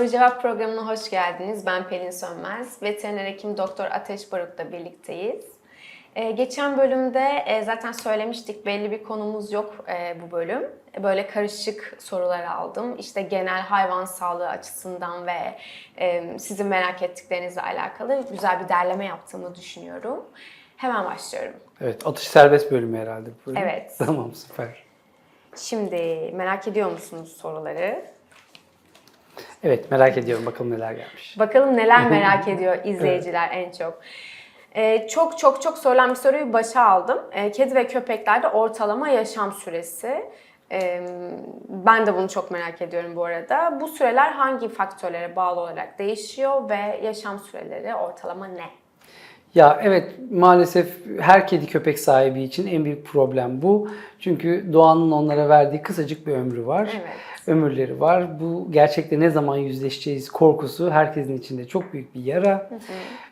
Soru cevap programına hoş geldiniz. Ben Pelin Sönmez. Veteriner hekim Doktor Ateş Barut'la birlikteyiz. Ee, geçen bölümde e, zaten söylemiştik belli bir konumuz yok e, bu bölüm. Böyle karışık sorular aldım. İşte genel hayvan sağlığı açısından ve e, sizin merak ettiklerinizle alakalı güzel bir derleme yaptığımı düşünüyorum. Hemen başlıyorum. Evet, atış serbest bölümü herhalde bu bölüm. Evet. Tamam, süper. Şimdi merak ediyor musunuz soruları? Evet, merak ediyorum bakalım neler gelmiş. Bakalım neler merak ediyor izleyiciler en çok. Ee, çok çok çok sorulan bir soruyu başa aldım. Ee, kedi ve köpeklerde ortalama yaşam süresi. Ee, ben de bunu çok merak ediyorum bu arada. Bu süreler hangi faktörlere bağlı olarak değişiyor ve yaşam süreleri ortalama ne? Ya evet maalesef her kedi köpek sahibi için en büyük problem bu. Çünkü doğanın onlara verdiği kısacık bir ömrü var. Evet. Ömürleri var. Bu gerçekte ne zaman yüzleşeceğiz korkusu herkesin içinde çok büyük bir yara.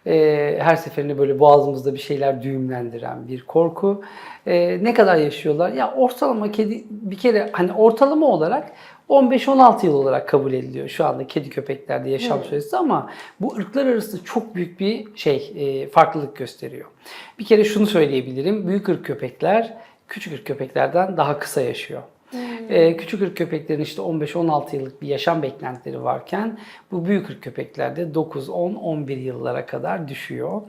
Ee, her seferinde böyle boğazımızda bir şeyler düğümlendiren bir korku. Ee, ne kadar yaşıyorlar? Ya ortalama kedi bir kere hani ortalama olarak 15-16 yıl olarak kabul ediliyor şu anda kedi köpeklerde yaşam süresi ama bu ırklar arasında çok büyük bir şey e, farklılık gösteriyor. Bir kere şunu söyleyebilirim. Büyük ırk köpekler küçük ırk köpeklerden daha kısa yaşıyor. Ee, küçük ırk köpeklerin işte 15-16 yıllık bir yaşam beklentileri varken bu büyük ırk köpeklerde 9, 10, 11 yıllara kadar düşüyor.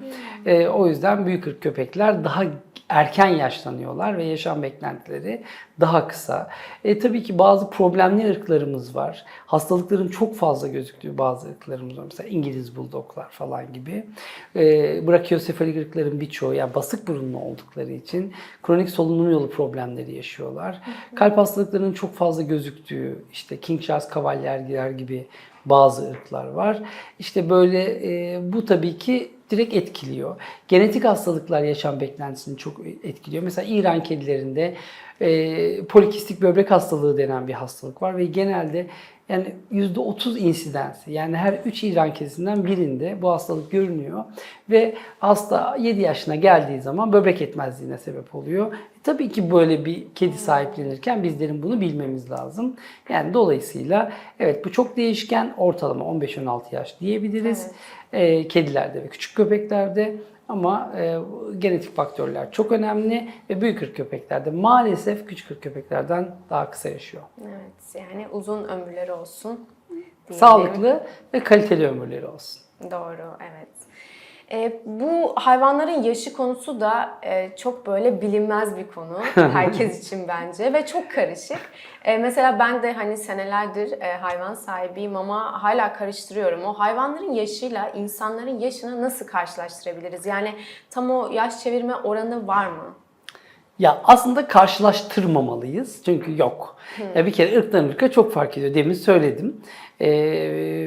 Ee, o yüzden büyük ırk köpekler daha erken yaşlanıyorlar ve yaşam beklentileri daha kısa. E, tabii ki bazı problemli ırklarımız var. Hastalıkların çok fazla gözüktüğü bazı ırklarımız var. Mesela İngiliz buldoglar falan gibi. E, brakiyosefalik ırkların birçoğu yani basık burunlu oldukları için kronik solunum yolu problemleri yaşıyorlar. Kalp hastalıklarının çok fazla gözüktüğü işte King Charles Cavalier'giler gibi bazı ırklar var. İşte böyle e, bu tabii ki direkt etkiliyor. Genetik hastalıklar yaşam beklentisini çok etkiliyor. Mesela İran kedilerinde e, polikistik böbrek hastalığı denen bir hastalık var ve genelde yani %30 insidensi yani her 3 İran kedisinden birinde bu hastalık görünüyor ve hasta 7 yaşına geldiği zaman böbrek yetmezliğine sebep oluyor. E, tabii ki böyle bir kedi sahiplenirken bizlerin bunu bilmemiz lazım. Yani dolayısıyla evet bu çok değişken ortalama 15-16 yaş diyebiliriz. E, kedilerde ve küçük köpeklerde ama e, genetik faktörler çok önemli ve büyük ırk köpeklerde maalesef küçük ırk köpeklerden daha kısa yaşıyor. Evet yani uzun ömürleri olsun. diyelim. Sağlıklı ve kaliteli ömürleri olsun. Doğru, evet. E, bu hayvanların yaşı konusu da e, çok böyle bilinmez bir konu herkes için bence ve çok karışık. E, mesela ben de hani senelerdir e, hayvan sahibiyim ama hala karıştırıyorum. O hayvanların yaşıyla insanların yaşını nasıl karşılaştırabiliriz? Yani tam o yaş çevirme oranı var mı? Ya aslında karşılaştırmamalıyız çünkü yok. Ya bir kere ırktan ırka çok fark ediyor. Demin söyledim. Ee,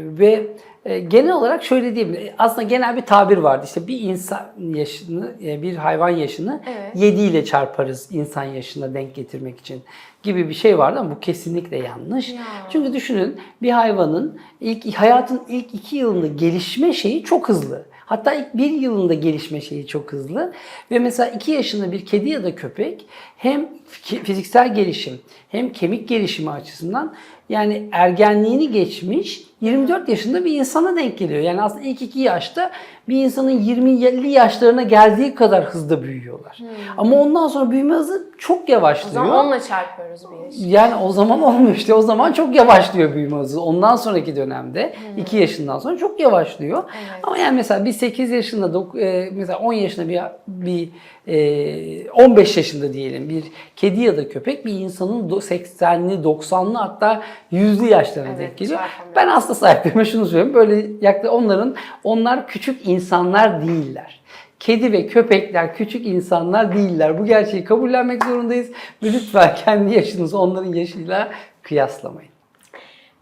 ve e, genel olarak şöyle diyebilirim. Aslında genel bir tabir vardı. İşte bir insan yaşını, e, bir hayvan yaşını Evet. 7 ile çarparız insan yaşına denk getirmek için gibi bir şey vardı ama bu kesinlikle yanlış. Ya. Çünkü düşünün bir hayvanın ilk hayatın ilk iki yılında gelişme şeyi çok hızlı. Hatta ilk bir yılında gelişme şeyi çok hızlı. Ve mesela iki yaşında bir kedi ya da köpek hem fi- fiziksel gelişim hem kemik gelişimi açısından yani ergenliğini geçmiş 24 yaşında bir insana denk geliyor. Yani aslında ilk iki yaşta bir insanın 20-50 yaşlarına geldiği kadar hızda büyüyorlar. Ama ondan sonra büyüme hızı çok Hmm. O yavaşlıyor. zaman onunla çarpıyoruz bir yaş. Yani o zaman olmuyor işte. O zaman çok yavaşlıyor büyüme hızı. Ondan sonraki dönemde 2 yaşından sonra çok yavaşlıyor. Evet. Ama yani mesela bir 8 yaşında e, mesela 10 yaşında bir bir e, 15 yaşında diyelim bir kedi ya da köpek bir insanın do- 80'li 90'lı hatta 100'lü yaşlarına Evet, denk geliyor. Ben hasta sahiplerime şunu söylüyorum. Böyle yaklaşık onların onlar küçük insanlar değiller. Kedi ve köpekler küçük insanlar değiller. Bu gerçeği kabullenmek zorundayız. Ve lütfen kendi yaşınızı onların yaşıyla kıyaslamayın.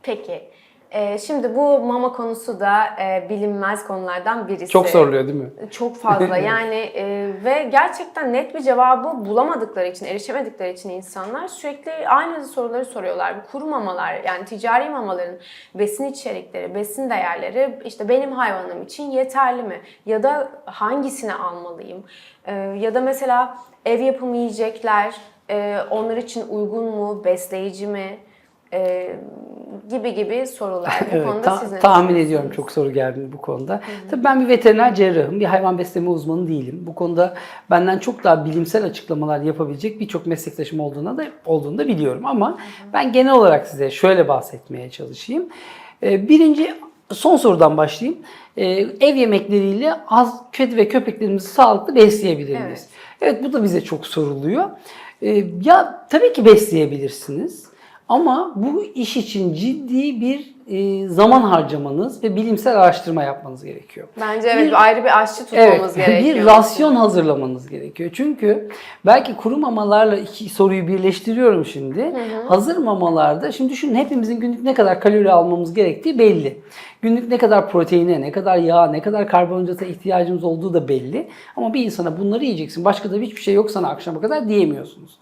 Peki. E, şimdi bu mama konusu da e, bilinmez konulardan birisi. Çok soruluyor değil mi? Çok fazla yani e, ve gerçekten net bir cevabı bulamadıkları için, erişemedikleri için insanlar sürekli aynı soruları soruyorlar. Bu kuru mamalar yani ticari mamaların besin içerikleri, besin değerleri işte benim hayvanım için yeterli mi? Ya da hangisini almalıyım? E, ya da mesela ev yapımı yiyecekler e, onlar için uygun mu, besleyici mi? E, gibi gibi sorular. Bu Evet, konuda ta- siz ne tahmin ediyorum çok soru geldi bu konuda. Tabii ben bir veteriner cerrahım, bir hayvan besleme uzmanı değilim. Bu konuda benden çok daha bilimsel açıklamalar yapabilecek birçok meslektaşım olduğuna da olduğunu da biliyorum ama ben genel olarak size şöyle bahsetmeye çalışayım. Birinci son sorudan başlayayım. Ee, Ev yemekleriyle az kedi ve köpeklerimizi sağlıklı besleyebilir miyiz? Evet bu da bize çok soruluyor. Ee, Ya tabii ki besleyebilirsiniz. Ama bu iş için ciddi bir e, zaman harcamanız ve bilimsel araştırma yapmanız gerekiyor. Bence evet Bir- ayrı bir aşçı tutmamız Evet, gerekiyor. bir rasyon hazırlamanız gerekiyor. Çünkü belki kuru mamalarla iki soruyu birleştiriyorum şimdi. Hazır mamalarda, şimdi düşünün hepimizin günlük ne kadar kalori almamız gerektiği belli. Günlük ne kadar proteine, ne kadar yağ, ne kadar karbonhidrata ihtiyacımız olduğu da belli. Ama bir insana bunları yiyeceksin, başka da hiçbir şey yok sana akşama kadar diyemiyorsunuz.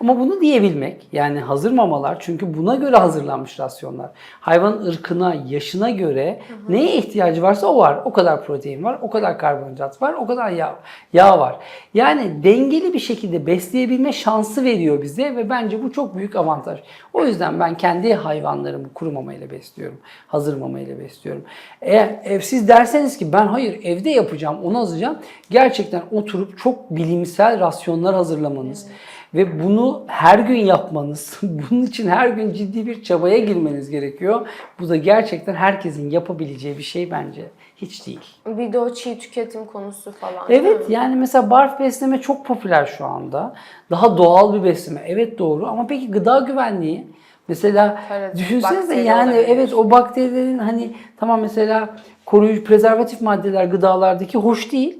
Ama bunu diyebilmek, yani hazır mamalar çünkü buna göre hazırlanmış rasyonlar. Hayvanın ırkına, yaşına göre neye ihtiyacı varsa o var. O kadar protein var, o kadar karbonhidrat var, o kadar yağ, yağ var. Yani dengeli bir şekilde besleyebilme şansı veriyor bize ve bence bu çok büyük avantaj. O yüzden ben kendi hayvanlarımı kuru mamayla besliyorum. Hazır mamayla besliyorum. Eğer ev siz derseniz ki ben hayır evde yapacağım, onu hazırlayacağım. Gerçekten oturup çok bilimsel rasyonlar hazırlamanız ve bunu her gün yapmanız, bunun için her gün ciddi bir çabaya girmeniz gerekiyor. Bu da gerçekten herkesin yapabileceği bir şey bence. Hiç değil. Bir de o çiğ tüketim konusu falan. Evet yani mesela barf besleme çok popüler şu anda. Daha doğal bir besleme. Evet doğru ama peki gıda güvenliği? Mesela Evet, düşünsenize yani olabilir. evet o bakterilerin hani tamam mesela koruyucu prezervatif maddeler gıdalardaki hoş değil.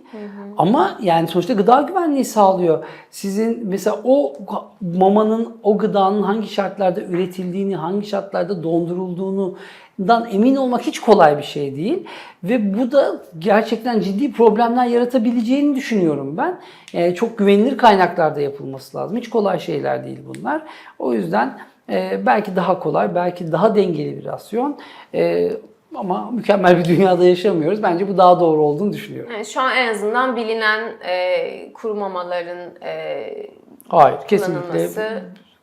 Ama yani sonuçta gıda güvenliği sağlıyor. Sizin mesela o mamanın, o gıdanın hangi şartlarda üretildiğini, hangi şartlarda dondurulduğunu dan emin olmak hiç kolay bir şey değil. Ve bu da gerçekten ciddi problemler yaratabileceğini düşünüyorum ben. Ee, çok güvenilir kaynaklarda yapılması lazım. Hiç kolay şeyler değil bunlar. O yüzden e, belki daha kolay, belki daha dengeli bir rasyon. E, ama mükemmel bir dünyada yaşamıyoruz. Bence bu daha doğru olduğunu düşünüyorum. Yani şu an en azından bilinen e, kuru mamaların e, Hayır, kesinlikle.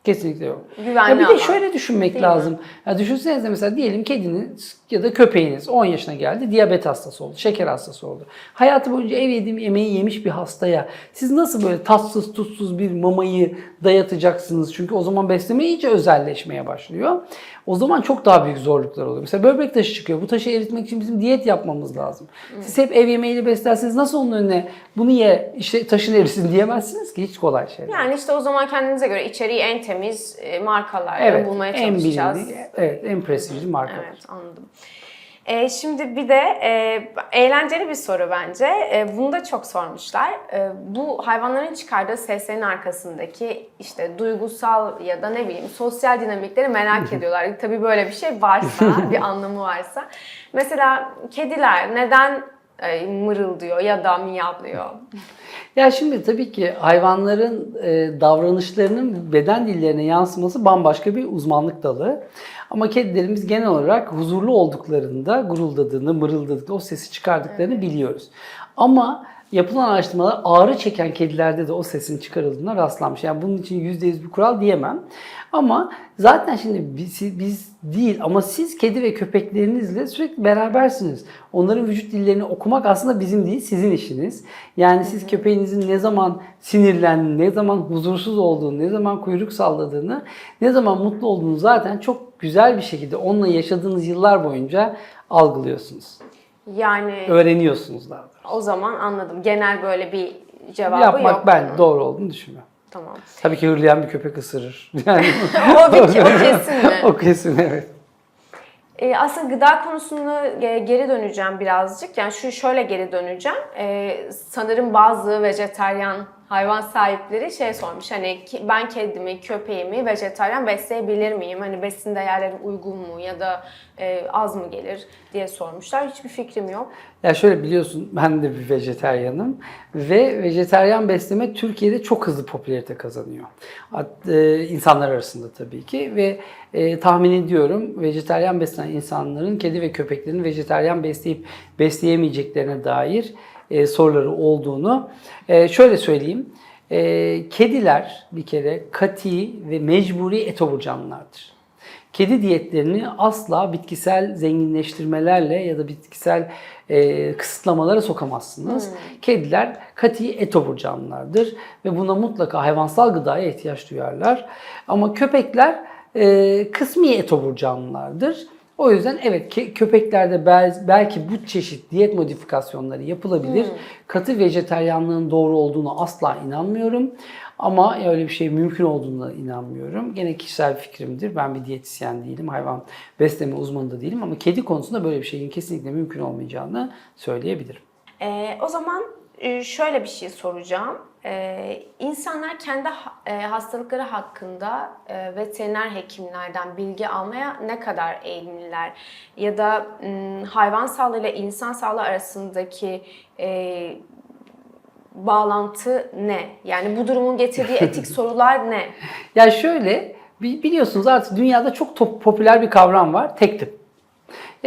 Kesinlikle yok. güvenli Ya bir de ama. şöyle düşünmek Değil mi? lazım. Ya düşünsenize mesela diyelim kediniz ya da köpeğiniz 10 yaşına geldi, diyabet hastası oldu, şeker hastası oldu. Hayatı boyunca ev yediğim yemeği yemiş bir hastaya siz nasıl böyle tatsız tutsuz bir mamayı dayatacaksınız? Çünkü o zaman besleme iyice özelleşmeye başlıyor. O zaman çok daha büyük zorluklar oluyor. Mesela böbrek taşı çıkıyor. Bu taşı eritmek için bizim diyet yapmamız lazım. Siz hep ev yemeğiyle beslerseniz nasıl onun önüne bunu ye işte taşın erisin diyemezsiniz ki hiç kolay şey. Yani işte o zaman kendinize göre içeriği en temiz e, markalarla Evet, bulmaya en çalışacağız. bilindik, evet, en prestijli markalar. Evet anladım. E, şimdi bir de e, eğlenceli bir soru bence. E, bunu da çok sormuşlar. E, bu hayvanların çıkardığı seslerin arkasındaki işte duygusal ya da ne bileyim sosyal dinamikleri merak ediyorlar. Tabii böyle bir şey varsa, bir anlamı varsa. Mesela kediler neden e, mırıldıyor ya da miyavlıyor? Ya şimdi tabii ki hayvanların e, davranışlarının beden dillerine yansıması bambaşka bir uzmanlık dalı. Ama kedilerimiz genel olarak huzurlu olduklarında guruldadığını, mırıldadıklarını, o sesi çıkardıklarını biliyoruz. Ama yapılan araştırmalar ağrı çeken kedilerde de o sesin çıkarıldığına rastlanmış. Yani bunun için %100 bir kural diyemem. Ama zaten şimdi biz, biz değil ama siz kedi ve köpeklerinizle sürekli berabersiniz. Onların vücut dillerini okumak aslında bizim değil, sizin işiniz. Yani siz köpeğinizin ne zaman sinirlendiğini, ne zaman huzursuz olduğunu, ne zaman kuyruk salladığını, ne zaman mutlu olduğunu zaten çok güzel bir şekilde onunla yaşadığınız yıllar boyunca algılıyorsunuz. Yani Öğreniyorsunuz daha doğrusu. o zaman anladım. Genel böyle bir cevabı Yapmak yok. ben bunun. doğru olduğunu düşünmüyorum. Tamam. Tabii ki hırlayan bir köpek ısırır. Yani o, bir, o kesin mi? o kesin evet. Ee, aslında gıda konusunda e, geri döneceğim birazcık. Yani şu şöyle geri döneceğim. Ee, sanırım bazı vejetaryen hayvan sahipleri şey sormuş. Hani ben kedimi, köpeğimi vejetaryen besleyebilir miyim? Hani besin değerleri uygun mu ya da e, az mı gelir diye sormuşlar. Hiçbir fikrim yok. Ya şöyle biliyorsun ben de bir vejeteryanım ve vejeteryan besleme Türkiye'de çok hızlı popülarite kazanıyor. E, insanlar arasında tabii ki ve e, tahmin ediyorum vejeteryan beslenen insanların kedi ve köpeklerin vejeteryan besleyip besleyemeyeceklerine dair e, soruları olduğunu e, şöyle söyleyeyim. E, kediler bir kere kati ve mecburi etoburcanlılardır. kedi diyetlerini asla bitkisel zenginleştirmelerle ya da bitkisel e, kısıtlamalara sokamazsınız. Kediler kati etobur canlılardır ve buna mutlaka hayvansal gıdaya ihtiyaç duyarlar. Ama köpekler e, kısmi etobur canlılardır. O yüzden evet köpeklerde bel- belki bu çeşit diyet modifikasyonları yapılabilir. Katı vejeteryanlığın doğru olduğunu asla inanmıyorum. Ama öyle bir şey mümkün olduğuna inanmıyorum. Gene kişisel fikrimdir. Ben bir diyetisyen değilim, hayvan besleme uzmanı da değilim ama kedi konusunda böyle bir şeyin kesinlikle mümkün olmayacağını söyleyebilirim. Ee, o zaman e, şöyle bir şey soracağım. Ee, insanlar kendi e, hastalıkları hakkında e, veteriner hekimlerden bilgi almaya ne kadar eğilimliler? Ya da m, hayvan sağlığı ile insan sağlığı arasındaki e, bağlantı ne? Yani bu durumun getirdiği etik sorular ne? Ya şöyle, bi- biliyorsunuz artık dünyada çok popüler bir kavram var, tek tıp.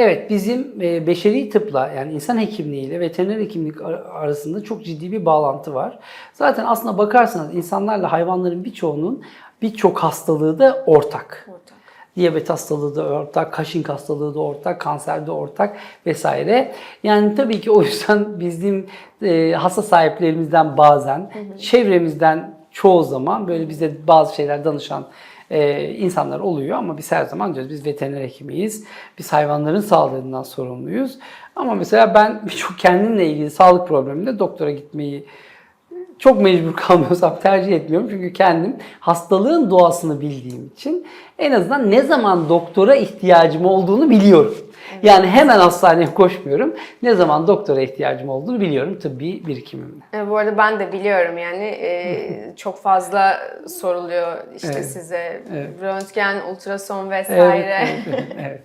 Evet, bizim e, beşeri tıpla yani insan hekimliği ile veteriner hekimlik ar- arasında çok ciddi bir bağlantı var. Zaten aslına bakarsanız insanlarla hayvanların birçoğunun birçok hastalığı da ortak. Ortak. Diyabet hastalığı da ortak, kaşın hastalığı da ortak, kanser de ortak vesaire. Yani tabii ki o yüzden bizim e, hasta sahiplerimizden bazen, çevremizden çoğu zaman böyle bize bazı şeyler danışan e, insanlar oluyor ama biz her zaman diyoruz biz veteriner hekimiyiz. Biz hayvanların sağlığından sorumluyuz. Ama mesela ben birçok kendimle ilgili sağlık probleminde doktora gitmeyi çok mecbur kalmıyorsam tercih etmiyorum. Çünkü kendim hastalığın doğasını bildiğim için en azından ne zaman doktora ihtiyacım olduğunu biliyorum. Yani hemen hastaneye koşmuyorum. Ne zaman doktora ihtiyacım olduğunu biliyorum tıbbi birikimimle. E, bu arada ben de biliyorum yani e, çok fazla soruluyor işte Evet. size Evet. röntgen, ultrason vesaire. Evet, evet, evet.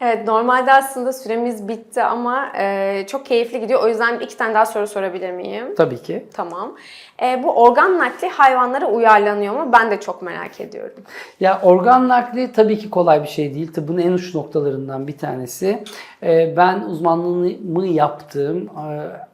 Evet normalde aslında süremiz bitti ama e, çok keyifli gidiyor. O yüzden iki tane daha soru sorabilir miyim? Tabii ki. Tamam. E, bu organ nakli hayvanlara uyarlanıyor mu? Ben de çok merak ediyorum. Ya organ nakli tabii ki kolay bir şey değil. Tıbbın en uç noktalarından bir tanesi. Ee, Ben uzmanlığımı yaptığım e,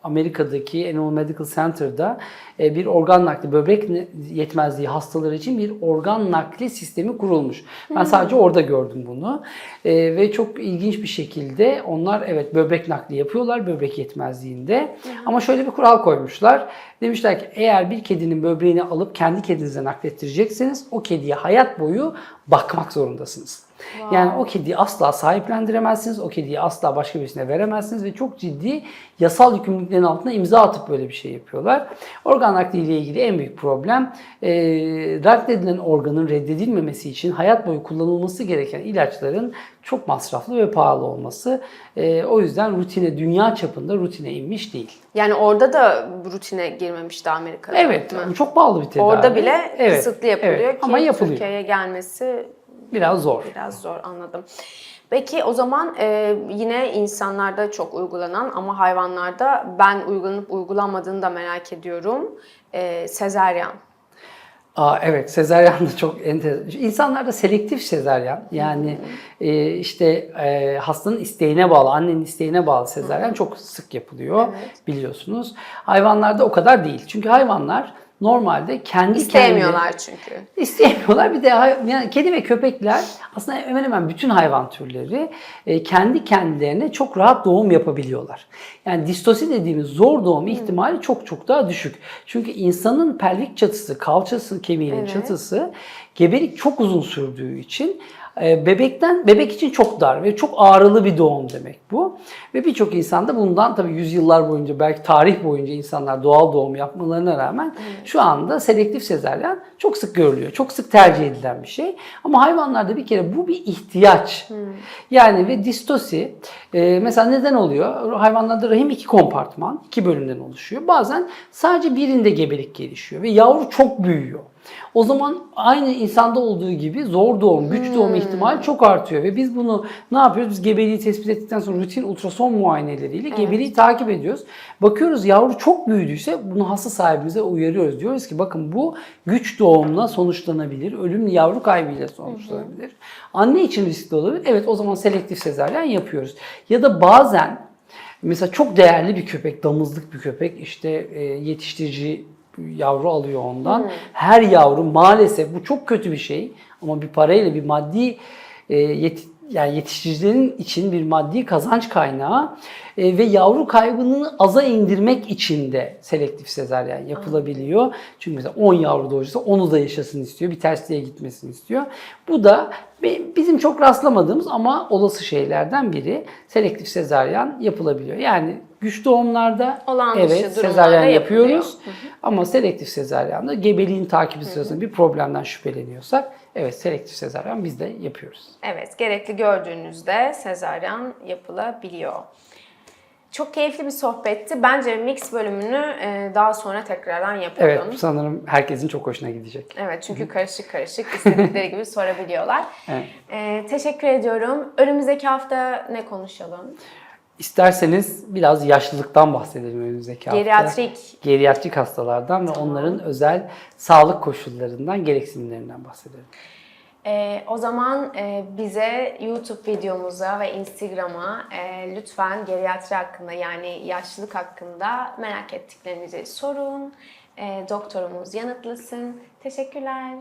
Amerika'daki Animal Medical Center'da e, bir organ nakli, böbrek yetmezliği hastaları için bir organ nakli sistemi kurulmuş. Ben sadece orada gördüm bunu. E, Ve çok ilginç bir şekilde onlar evet böbrek nakli yapıyorlar böbrek yetmezliğinde. Ama şöyle bir kural koymuşlar. Demişler ki eğer bir kedinin böbreğini alıp kendi kedinize naklettirecekseniz o kediye hayat boyu bakmak zorundasınız. Yani o kediyi asla sahiplendiremezsiniz, o kediyi asla başka birisine veremezsiniz ve çok ciddi yasal yükümlülüklerin altına imza atıp böyle bir şey yapıyorlar. Organ nakli ile ilgili en büyük problem e, reddedilen organın reddedilmemesi için hayat boyu kullanılması gereken ilaçların çok masraflı ve pahalı olması. E, o yüzden rutine, dünya çapında rutine inmiş değil. Yani orada da rutine girmemişti Amerika'da. Evet, mi? çok pahalı bir tedavi. Orada bile Evet, kısıtlı yapılıyor evet. ki Ama yapılıyor. Türkiye'ye gelmesi Biraz zor. Biraz zor anladım. Peki o zaman e, yine insanlarda çok uygulanan ama hayvanlarda ben uygulanıp uygulanmadığını da merak ediyorum. E, sezeryan. Aa, evet sezaryen de çok enteresan. İnsanlarda selektif sezaryen yani e, işte e, hastanın isteğine bağlı, annenin isteğine bağlı sezaryen çok sık yapılıyor biliyorsunuz. Hayvanlarda o kadar değil. Çünkü hayvanlar normalde kendi İsteyemiyorlar çünkü. İsteyemiyorlar. Bir de yani kedi ve köpekler aslında hemen hemen bütün hayvan türleri e, kendi kendilerine çok rahat doğum yapabiliyorlar. Yani distosi dediğimiz zor doğum ihtimali çok çok daha düşük. Çünkü insanın pelvik çatısı, kalçası kemiğinin Evet. çatısı gebelik çok uzun sürdüğü için bebekten bebek için çok dar ve çok ağrılı bir doğum demek bu. Ve birçok insan da bundan tabii yüzyıllar boyunca belki tarih boyunca insanlar doğal doğum yapmalarına rağmen şu anda selektif sezaryen çok sık görülüyor. Çok sık tercih edilen bir şey. Ama hayvanlarda bir kere bu bir ihtiyaç. Yani ve distosi e, mesela neden oluyor? Hayvanlarda rahim iki kompartman, iki bölümden oluşuyor. Bazen sadece birinde gebelik gelişiyor ve yavru çok büyüyor. O zaman aynı insanda olduğu gibi zor doğum, güç doğum ihtimali çok artıyor ve biz bunu ne yapıyoruz? Biz gebeliği tespit ettikten sonra rutin ultrason muayeneleriyle gebeliği takip ediyoruz. Bakıyoruz yavru çok büyüdüyse bunu hasta sahibimize uyarıyoruz. Diyoruz ki bakın bu güç doğumla sonuçlanabilir, ölümlü yavru kaybıyla sonuçlanabilir. Anne için riskli olabilir. Evet o zaman selektif sezaryen yapıyoruz. Ya da bazen Mesela çok değerli bir köpek, damızlık bir köpek işte e, yetiştirici yavru alıyor ondan. Her yavru maalesef bu çok kötü bir şey ama bir parayla bir maddi e, yet- yani yetiştiricilerin için bir maddi kazanç kaynağı e, ve yavru kaybını aza indirmek için de selektif sezaryen yapılabiliyor. Çünkü mesela 10 yavru doğurursa onu da yaşasın istiyor. Bir tersliğe gitmesini istiyor. Bu da bi- bizim çok rastlamadığımız ama olası şeylerden biri selektif sezaryen yapılabiliyor. Yani güç doğumlarda dışı evet sezaryen yapıyoruz. Ama selektif sezaryanda gebeliğin takibi sırasında bir problemden şüpheleniyorsak evet selektif sezaryen biz de yapıyoruz. Evet, gerekli gördüğünüzde sezaryen yapılabiliyor. Çok keyifli bir sohbetti. Bence mix bölümünü e, daha sonra tekrardan yapalım. Evet sanırım herkesin çok hoşuna gidecek. Evet çünkü karışık karışık istedikleri gibi sorabiliyorlar. Evet. E, teşekkür ediyorum. Önümüzdeki hafta ne konuşalım? İsterseniz biraz yaşlılıktan bahsedelim önümüzdeki hafta. Geriatrik. Geriatrik hastalardan ve onların özel sağlık koşullarından, gereksinimlerinden bahsedelim. E, o zaman e, bize YouTube videomuza ve Instagram'a e, lütfen geriatri hakkında yani yaşlılık hakkında merak ettiklerinizi sorun. E, doktorumuz yanıtlasın. Teşekkürler.